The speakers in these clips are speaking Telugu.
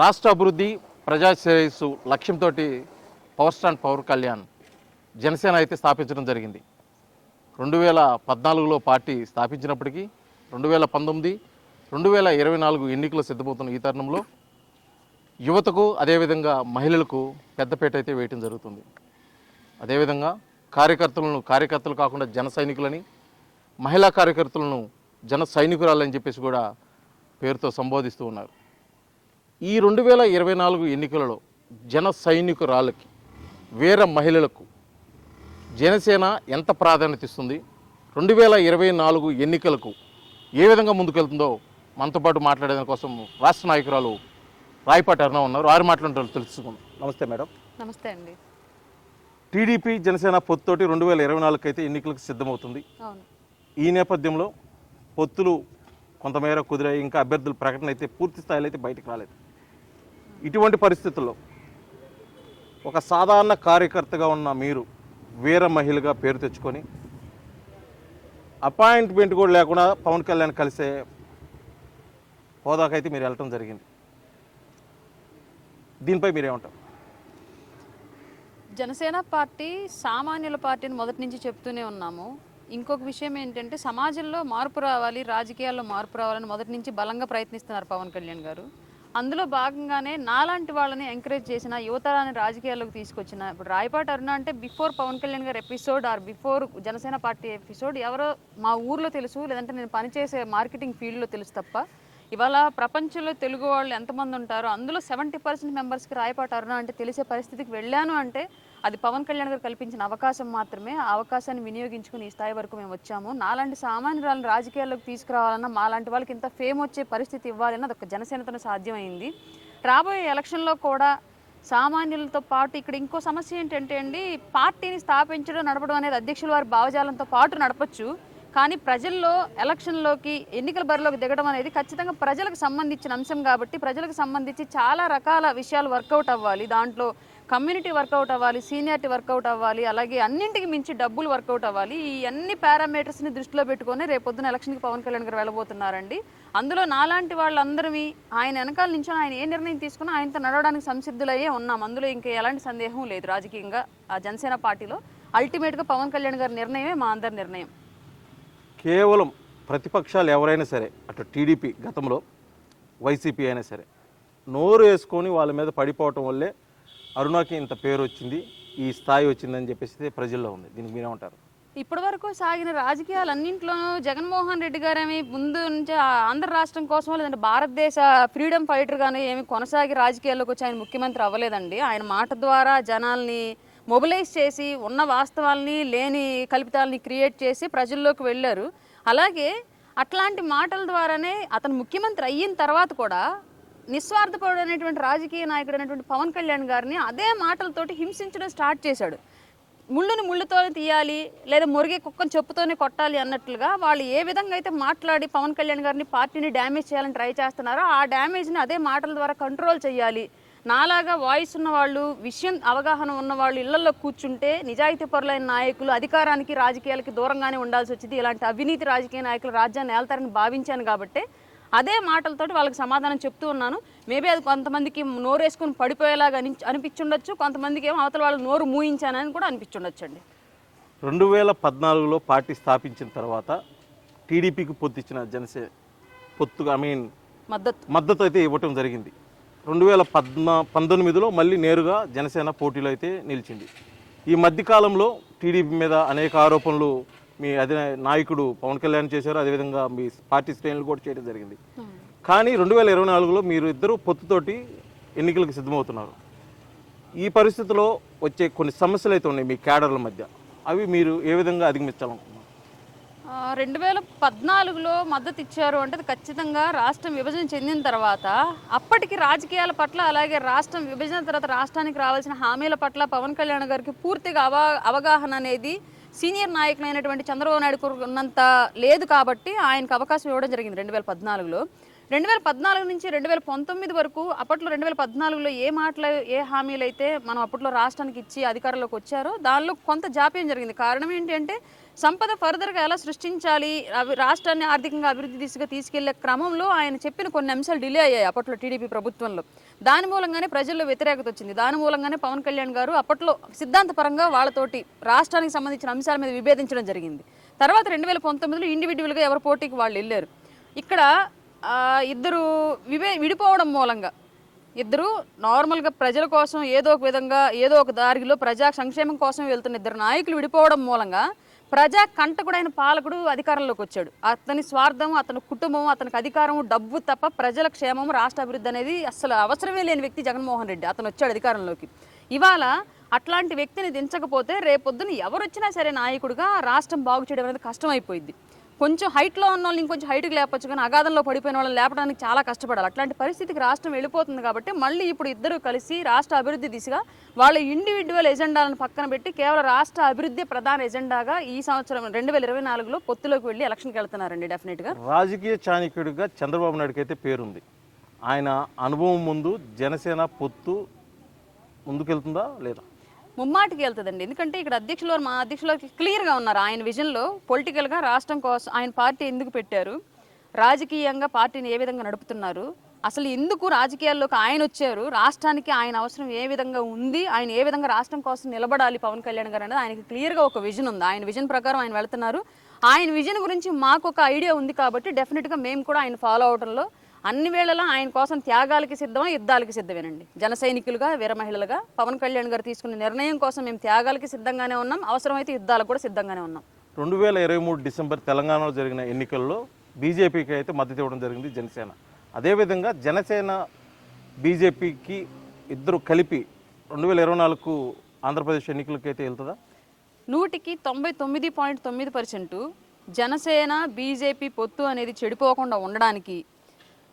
రాష్ట్ర అభివృద్ధి ప్రజాశ్రేయస్సు లక్ష్యంతో power stand power Kalyan Janasena అయితే స్థాపించడం జరిగింది. రెండు వేల పద్నాలుగులో పార్టీ స్థాపించినప్పటికీ రెండు వేల పంతొమ్మిది రెండు వేల ఇరవై నాలుగు ఎన్నికలు సిద్ధమవుతున్న ఈ తరుణంలో యువతకు అదేవిధంగా మహిళలకు పెద్దపేట అయితే వేయటం జరుగుతుంది. అదేవిధంగా కార్యకర్తలను కార్యకర్తలు కాకుండా జన సైనికులని మహిళా కార్యకర్తలను జన సైనికురాలని చెప్పేసి కూడా పేరుతో సంబోధిస్తూ ఉన్నారు. ఈ రెండు వేల ఇరవై నాలుగు ఎన్నికలలో జన సైనికురాళ్ళకి వీర మహిళలకు జనసేన ఎంత ప్రాధాన్యత ఇస్తుంది? రెండు వేల ఇరవై నాలుగు ఎన్నికలకు ఏ విధంగా ముందుకెళ్తుందో మనతో పాటు మాట్లాడేదాని కోసం రాష్ట్ర నాయకురాలు రాయపాటి అరుణ ఉన్నారు. వారి మాట్లాడుతూ తెలుసుకుందాం. నమస్తే మేడం. నమస్తే అండి. టీడీపీ జనసేన పొత్తుతోటి రెండు వేల ఇరవై నాలుగుకి అయితే ఎన్నికలకు సిద్ధమవుతుంది. అవును. ఈ నేపథ్యంలో పొత్తులు కొంతమేర కుదిరాయి. ఇంకా అభ్యర్థుల ప్రకటన అయితే పూర్తి స్థాయిలో అయితే బయటకు రాలేదు. ఇటువంటి పరిస్థితుల్లో ఒక సాధారణ కార్యకర్తగా ఉన్న మీరు వీర మహిళగా పేరు తెచ్చుకొని అపాయింట్మెంట్ కూడా లేకుండా పవన్ కళ్యాణ్ కలిసే హోదాకైతే మీరు వెళ్ళటం జరిగింది. దీనిపై మీరేమంటారు? జనసేన పార్టీ సామాన్యుల పార్టీని మొదటి నుంచి చెప్తూనే ఉన్నాము. ఇంకొక విషయం ఏంటంటే సమాజంలో మార్పు రావాలి రాజకీయాల్లో మార్పు రావాలని మొదటి నుంచి బలంగా ప్రయత్నిస్తున్నారు పవన్ కళ్యాణ్ గారు. అందులో భాగంగానే నాలాంటి వాళ్ళని ఎంకరేజ్ చేసిన యువతరాన్ని రాజకీయాల్లోకి తీసుకొచ్చిన ఇప్పుడు రాయపాటి అరుణ అంటే బిఫోర్ పవన్ కళ్యాణ్ గారు episode or before Janasena party episode ఎవరో మా ఊర్లో తెలుసు లేదంటే నేను పనిచేసే మార్కెటింగ్ ఫీల్డ్లో తెలుసు తప్ప. ఇవాళ ప్రపంచంలో తెలుగు వాళ్ళు ఎంతమంది ఉంటారో అందులో సెవెంటీ పర్సెంట్ మెంబర్స్కి రాయపాటి అరుణ అంటే తెలిసే పరిస్థితికి వెళ్ళాను అంటే అది పవన్ కళ్యాణ్ గారు కల్పించిన అవకాశం మాత్రమే. ఆ అవకాశాన్ని వినియోగించుకుని ఈ స్థాయి వరకు మేము వచ్చాము. నాలాంటి సామాన్యురాలను రాజకీయాల్లోకి తీసుకురావాలన్నా మాలాంటి వాళ్ళకి ఇంత ఫేమ్ వచ్చే పరిస్థితి ఇవ్వాలన్నా అది ఒక జనసేనతను సాధ్యమైంది. రాబోయే ఎలక్షన్లో కూడా సామాన్యులతో పాటు ఇక్కడ ఇంకో సమస్య ఏంటంటే అండి పార్టీని స్థాపించడం నడపడం అనేది అధ్యక్షుల వారి భావజాలంతో పాటు నడపచ్చు. కానీ ప్రజల్లో ఎలక్షన్లోకి ఎన్నికల బరిలోకి దిగడం అనేది ఖచ్చితంగా ప్రజలకు సంబంధించిన అంశం కాబట్టి ప్రజలకు సంబంధించి చాలా రకాల విషయాలు వర్కౌట్ అవ్వాలి. దాంట్లో కమ్యూనిటీ వర్కౌట్ అవ్వాలి సీనియారిటీ వర్కౌట్ అవ్వాలి అలాగే అన్నింటికి మించి డబ్బులు వర్కౌట్ అవ్వాలి. ఈ అన్ని పారామీటర్స్ని దృష్టిలో పెట్టుకొని రేపొద్దున ఎలక్షన్కి పవన్ కళ్యాణ్ గారు వెళ్ళబోతున్నారండి. అందులో నాలాంటి వాళ్ళందరివి ఆయన వెనకాల నుంచి ఆయన ఏ నిర్ణయం తీసుకున్నా ఆయనతో నడవడానికి సంసిద్ధులయ్యే ఉన్నాం. అందులో ఇంకా ఎలాంటి సందేహం లేదు. రాజకీయంగా ఆ జనసేన పార్టీలో అల్టిమేట్గా పవన్ కళ్యాణ్ గారి నిర్ణయమే మా అందరి నిర్ణయం. కేవలం ప్రతిపక్షాలు ఎవరైనా సరే అటు టీడీపీ గతంలో వైసీపీ అయినా సరే నోరు వేసుకొని వాళ్ళ మీద పడిపోవటం వల్లే అరుణాకి ఇంత పేరు వచ్చింది ఈ స్థాయి వచ్చిందని చెప్పేసి ప్రజల్లో ఉంది. దీనికి మీరేమంటారు? ఇప్పటి వరకు సాగిన రాజకీయాలన్నింటిలోనూ జగన్మోహన్ రెడ్డి గారేమి ముందు నుంచి ఆంధ్ర రాష్ట్రం కోసం లేదంటే భారతదేశ ఫ్రీడమ్ ఫైటర్ గానీ ఏమి కొనసాగి రాజకీయాల్లోకి వచ్చి ఆయన ముఖ్యమంత్రి అవ్వలేదండి. ఆయన మాట ద్వారా జనాల్ని మొబిలైజ్ చేసి ఉన్న వాస్తవాల్ని లేని కల్పితాలని క్రియేట్ చేసి ప్రజల్లోకి వెళ్ళారు. అలాగే అట్లాంటి మాటల ద్వారానే అతను ముఖ్యమంత్రి అయిన తర్వాత కూడా నిస్వార్థపరుడు అనేటువంటి రాజకీయ నాయకుడు అనేటువంటి పవన్ కళ్యాణ్ గారిని అదే మాటలతోటి హింసించడం స్టార్ట్ చేశాడు. ముళ్ళుని ముళ్ళుతోనే తీయాలి లేదా మురిగే కుక్కను చెప్పుతోనే కొట్టాలి అన్నట్లుగా వాళ్ళు ఏ విధంగా అయితే మాట్లాడి పవన్ కళ్యాణ్ గారిని పార్టీని డ్యామేజ్ చేయాలని ట్రై చేస్తున్నారో ఆ డ్యామేజ్ని అదే మాటల ద్వారా కంట్రోల్ చేయాలి. నాలాగా వాయిస్ ఉన్న వాళ్ళు విషయం అవగాహన ఉన్న వాళ్ళు ఇళ్ళలో కూర్చుంటే నిజాయితీ పరులైన నాయకులు అధికారానికి రాజకీయాలకి దూరంగానే ఉండాల్సి వచ్చింది. ఇలాంటి అవినీతి రాజకీయ నాయకులు రాజ్యాన్ని ఏళ్తారని భావించాను కాబట్టి అదే మాటలతోటి వాళ్ళకి సమాధానం చెప్తూ ఉన్నాను. మేబీ అది కొంతమందికి నోరేసుకుని పడిపోయేలాగా అనిపించి అనిపించుండొచ్చు. కొంతమందికి ఏమో అవతల వాళ్ళు నోరు మూయించానని కూడా అనిపించుండొచ్చు అండి రెండు వేల పద్నాలుగులో పార్టీ స్థాపించిన తర్వాత టీడీపీకి పొత్తిచ్చిన జనసే పొత్తుగా ఐ మీన్ మద్దతు. మద్దతు అయితే ఇవ్వటం జరిగింది. రెండు వేల పద్నా పంతొమ్మిదిలో మళ్ళీ నేరుగా జనసేన పోటీలో అయితే నిలిచింది. ఈ మధ్యకాలంలో టీడీపీ మీద అనేక ఆరోపణలు మీ అధి నాయకుడు పవన్ కళ్యాణ్ చేశారు అదేవిధంగా మీ పార్టీ శ్రేణులు కూడా చేయడం జరిగింది. కానీ రెండు వేల ఇరవై నాలుగులో మీరు ఇద్దరు పొత్తుతోటి ఎన్నికలకు సిద్ధమవుతున్నారు. ఈ పరిస్థితిలో వచ్చే కొన్ని సమస్యలు అయితే ఉన్నాయి మీ క్యాడర్ల మధ్య. అవి మీరు ఏ విధంగా అధిగమించాలనుకుంటున్నారు? రెండు వేల పద్నాలుగులో మద్దతు ఇచ్చారు అంటే ఖచ్చితంగా రాష్ట్రం విభజన చెందిన తర్వాత అప్పటికి రాజకీయాల పట్ల అలాగే రాష్ట్రం విభజన తర్వాత రాష్ట్రానికి రావాల్సిన హామీల పట్ల పవన్ కళ్యాణ్ గారికి పూర్తిగా అవ అవగాహన అనేది సీనియర్ నాయకులైనటువంటి చంద్రబాబు నాయుడు ఉన్నంత లేదు కాబట్టి ఆయనకు అవకాశం ఇవ్వడం జరిగింది రెండు వేల పద్నాలుగులో. రెండు వేల పద్నాలుగు నుంచి రెండు వేల పంతొమ్మిది వరకు అప్పట్లో రెండు వేల పద్నాలుగులో ఏ మాటలు ఏ హామీలు అయితే మనం అప్పట్లో రాష్ట్రానికి ఇచ్చి అధికారంలోకి వచ్చారో దానిలో కొంత జాప్యం జరిగింది. కారణం ఏంటంటే సంపద ఫర్దర్గా ఎలా సృష్టించాలి అవి రాష్ట్రాన్ని ఆర్థికంగా అభివృద్ధి దిశగా తీసుకెళ్ళే క్రమంలో ఆయన చెప్పిన కొన్ని అంశాలు డిలే అయ్యాయి అప్పట్లో టీడీపీ ప్రభుత్వంలో. దాని మూలంగానే ప్రజల్లో వ్యతిరేకత వచ్చింది. దాని మూలంగానే పవన్ కళ్యాణ్ గారు అప్పట్లో సిద్ధాంతపరంగా వాళ్ళతోటి రాష్ట్రానికి సంబంధించిన అంశాల మీద విభేదించడం జరిగింది. తర్వాత రెండు వేల పంతొమ్మిదిలో ఇండివిజువల్గా ఎవరి పోటీకి వాళ్ళు వెళ్ళారు. ఇక్కడ ఇద్దరు వివే విడిపోవడం మూలంగా ఇద్దరు నార్మల్గా ప్రజల కోసం ఏదో ఒక విధంగా ఏదో ఒక దారిలో ప్రజా సంక్షేమం కోసం వెళ్తున్న ఇద్దరు నాయకులు విడిపోవడం మూలంగా ప్రజా కంటకుడైన పాలకుడు అధికారంలోకి వచ్చాడు. అతని స్వార్థం అతని కుటుంబం అతనికి అధికారం డబ్బు తప్ప ప్రజల క్షేమం రాష్ట్ర అభివృద్ధి అనేది అసలు అవసరమే లేని వ్యక్తి జగన్మోహన్ రెడ్డి. అతను వచ్చాడు అధికారంలోకి. ఇవాళ అట్లాంటి వ్యక్తిని దించకపోతే రేపొద్దున ఎవరు వచ్చినా సరే నాయకుడిగా రాష్ట్రం బాగు చేయడం అనేది కష్టమైపోయింది కొంచెం హైట్లో ఉన్న వాళ్ళు ఇంకొంచెం హైట్కి లేపచ్చు కానీ అగాధంలో పడిపోయిన వాళ్ళని లేపడానికి చాలా కష్టపడాలి. అట్లాంటి పరిస్థితికి రాష్ట్రం వెళ్ళిపోతుంది కాబట్టి మళ్ళీ ఇప్పుడు ఇద్దరు కలిసి రాష్ట్ర అభివృద్ధి దిశగా వాళ్ళ ఇండివిజువల్ ఎజెండాలను పక్కన పెట్టి కేవలం రాష్ట్ర అభివృద్ధి ప్రధాన ఎజెండాగా ఈ సంవత్సరం రెండు వేల ఇరవై నాలుగులో పొత్తులోకి వెళ్ళి ఎలక్షన్కి వెళ్తున్నారండి డెఫినెట్గా రాజకీయ చాణక్యుడిగా చంద్రబాబు నాయుడుకి అయితే పేరుంది. ఆయన అనుభవం ముందు జనసేన పొత్తు ముందుకెళ్తుందా లేదా? ముమ్మాటికి వెళ్తుందండి. ఎందుకంటే ఇక్కడ అధ్యక్షులు మా అధ్యక్షులు క్లియర్గా ఉన్నారు. ఆయన విజన్లో పొలిటికల్గా రాష్ట్రం కోసం ఆయన పార్టీ ఎందుకు పెట్టారు? రాజకీయంగా పార్టీని ఏ విధంగా నడుపుతున్నారు? అసలు ఎందుకు రాజకీయాల్లోకి ఆయన వచ్చారు? రాష్ట్రానికి ఆయన అవసరం ఏ విధంగా ఉంది? ఆయన ఏ విధంగా రాష్ట్రం కోసం నిలబడాలి పవన్ కళ్యాణ్ గారు అనేది ఆయనకి క్లియర్గా ఒక విజన్ ఉంది. ఆయన విజన్ ప్రకారం ఆయన వెళ్తున్నారు. ఆయన విజన్ గురించి మాకు ఒక ఐడియా ఉంది కాబట్టి డెఫినెట్గా మేము కూడా ఆయన ఫాలో అవడంలో అన్ని వేళలా ఆయన కోసం త్యాగాలకి సిద్ధమా యుద్ధాలకి సిద్ధమేనండి. జన సైనికులుగా వీర మహిళలుగా పవన్ కళ్యాణ్ గారు తీసుకున్న నిర్ణయం కోసం మేము త్యాగాలకి సిద్ధంగానే ఉన్నాం. అవసరమైతే యుద్ధాలకు కూడా సిద్ధంగానే ఉన్నాం. రెండు వేల ఇరవై మూడు డిసెంబర్ తెలంగాణలో జరిగిన ఎన్నికల్లో బీజేపీకి అయితే మద్దతు ఇవ్వడం జరిగింది జనసేన. అదేవిధంగా జనసేన బీజేపీకి ఇద్దరు కలిపి రెండు వేల ఇరవై నాలుగు ఆంధ్రప్రదేశ్ ఎన్నికలకి అయితే వెళ్తుందా? నూటికి తొంభై తొమ్మిది పాయింట్ తొమ్మిది పర్సెంట్ జనసేన బీజేపీ పొత్తు అనేది చెడిపోకుండా ఉండడానికి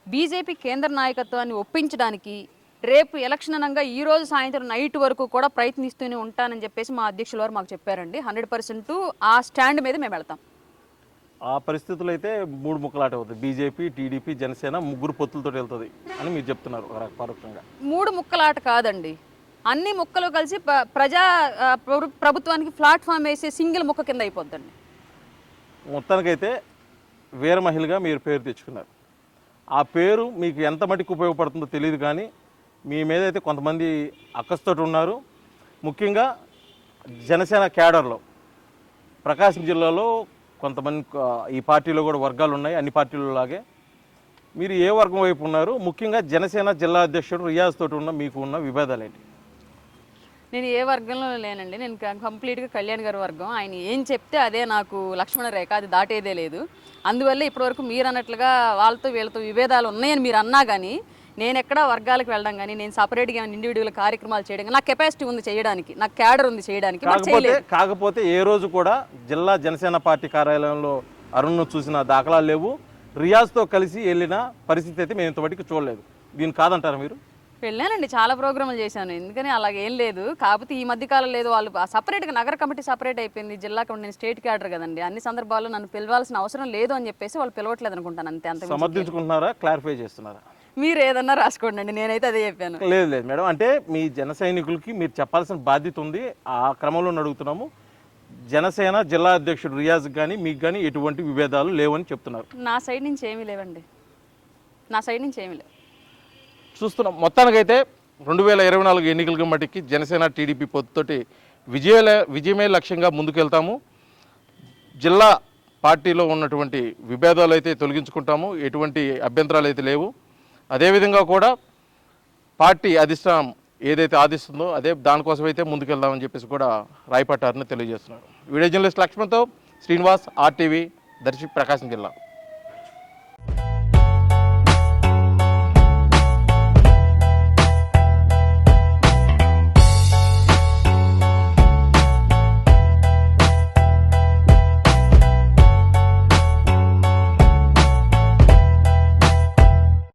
బీజేపీ కేంద్ర నాయకత్వాన్ని ఒప్పించడానికి రేపు ఎలక్షన్ అనగా ఈ రోజు సాయంత్రం నైట్ వరకు కూడా ప్రయత్నిస్తూనే ఉంటానని చెప్పేసి మా అధ్యక్షుల వారు మాకు చెప్పారండి. హండ్రెడ్ పర్సెంట్ ఆ స్టాండ్ మీద మేము వెళ్తాం. ఆ పరిస్థితులు అయితే మూడు ముక్కలాట అవుతుంది బీజేపీ టీడీపీ జనసేన ముగ్గురు పొత్తులతో వెళ్తుంది అని మీరు చెప్తున్నారు పరోక్షంగా. మూడు ముక్కలాట కాదండి. అన్ని ముక్కలు కలిసి ప్ర- ప్రజా ప్రభుత్వానికి ప్లాట్ఫామ్ వేసే సింగిల్ ముక్క కింద అయిపోద్దండి. మొత్తానికైతే వీర మహిళగా మీరు పేరు తెచ్చుకున్నారు. ఆ పేరు మీకు ఎంత మటుకు ఉపయోగపడుతుందో తెలియదు కానీ మీ మీద అయితే కొంతమంది అక్కస్తోటి ఉన్నారు. ముఖ్యంగా జనసేన క్యాడర్లో ప్రకాశం జిల్లాలో కొంతమంది ఈ పార్టీలో కూడా వర్గాలు ఉన్నాయి అన్ని పార్టీలలాగే. మీరు ఏ వర్గం వైపు ఉన్నారు? ముఖ్యంగా జనసేన జిల్లా అధ్యక్షుడు రియాజ్ తోటి ఉన్న మీకు ఉన్న విభేదాలు ఏంటి నేను ఏ వర్గంలో లేనండి నేను కంప్లీట్గా కళ్యాణ్ గారి వర్గం. ఆయన ఏం చెప్తే అదే నాకు లక్ష్మణ రేఖ అది దాటేదే లేదు. అందువల్ల ఇప్పటివరకు మీరు అన్నట్లుగా వాళ్ళతో వీళ్ళతో విభేదాలు ఉన్నాయని మీరు అన్నా కానీ నేను ఎక్కడ వర్గాలకు వెళ్ళడం కానీ నేను సపరేట్గా ఇండివిజువల్ కార్యక్రమాలు చేయడం కానీ నాకు కెపాసిటీ ఉంది చేయడానికి నాకు క్యాడర్ ఉంది చేయడానికి కాకపోతే కాకపోతే ఏ రోజు కూడా జిల్లా జనసేన పార్టీ కార్యాలయంలో అరుణ్ను చూసిన దాఖలాలు లేవు. రియాజ్తో కలిసి వెళ్ళిన పరిస్థితి అయితే మేము ఇంతవరకు చూడలేదు. దీన్ని కాదంటారా మీరు? వెళ్ళానండి చాలా ప్రోగ్రాములు చేశాను. ఎందుకని అలాగేం లేదు. కాకపోతే ఈ మధ్య కాలం లేదు వాళ్ళు సపరేట్గా నగర కమిటీ సపరేట్ అయిపోయింది. జిల్లా కమిటీ నేను స్టేట్ క్యాడర్ కదండి. అన్ని సందర్భాల్లో నన్ను పిలవాల్సిన అవసరం లేదు అని చెప్పేసి వాళ్ళు పిలవట్లేదు అనుకుంటాను అంతే అంత సమర్థించుకుంటున్నారా? క్లారిఫై చేస్తున్నారా? మీరు ఏదన్నా రాసుకోండి అండి. నేనైతే అదే చెప్పాను. లేదు లేదు మేడం. అంటే మీ జన సైనికులకి మీరు చెప్పాల్సిన బాధ్యత ఉంది. ఆ క్రమంలో అడుగుతున్నాము. జనసేన జిల్లా అధ్యక్షుడు రియాజ్ కానీ మీకు కానీ ఎటువంటి విభేదాలు లేవని చెప్తున్నారు. నా సైడ్ నుంచి ఏమీ లేవండి. నా సైడ్ నుంచి ఏమీ లేవు. చూస్తున్నాం. మొత్తానికైతే రెండు వేల ఇరవై నాలుగు ఎన్నికల మటుకి జనసేన టీడీపీ పొత్తుతోటి విజయ విజయమే లక్ష్యంగా ముందుకెళ్తాము. జిల్లా పార్టీలో ఉన్నటువంటి విభేదాలు అయితే తొలగించుకుంటాము. ఎటువంటి అభ్యంతరాలు అయితే లేవు. అదేవిధంగా కూడా పార్టీ అధిష్టానం ఏదైతే ఆదిస్తుందో అదే దానికోసం అయితే ముందుకెళ్దామని చెప్పేసి కూడా రాయపట్టారని తెలియజేస్తున్నారు. వీడియో జర్నలిస్ట్ లక్ష్మణ్తో శ్రీనివాస్ ఆర్టీవీ దర్శి ప్రకాశం జిల్లా.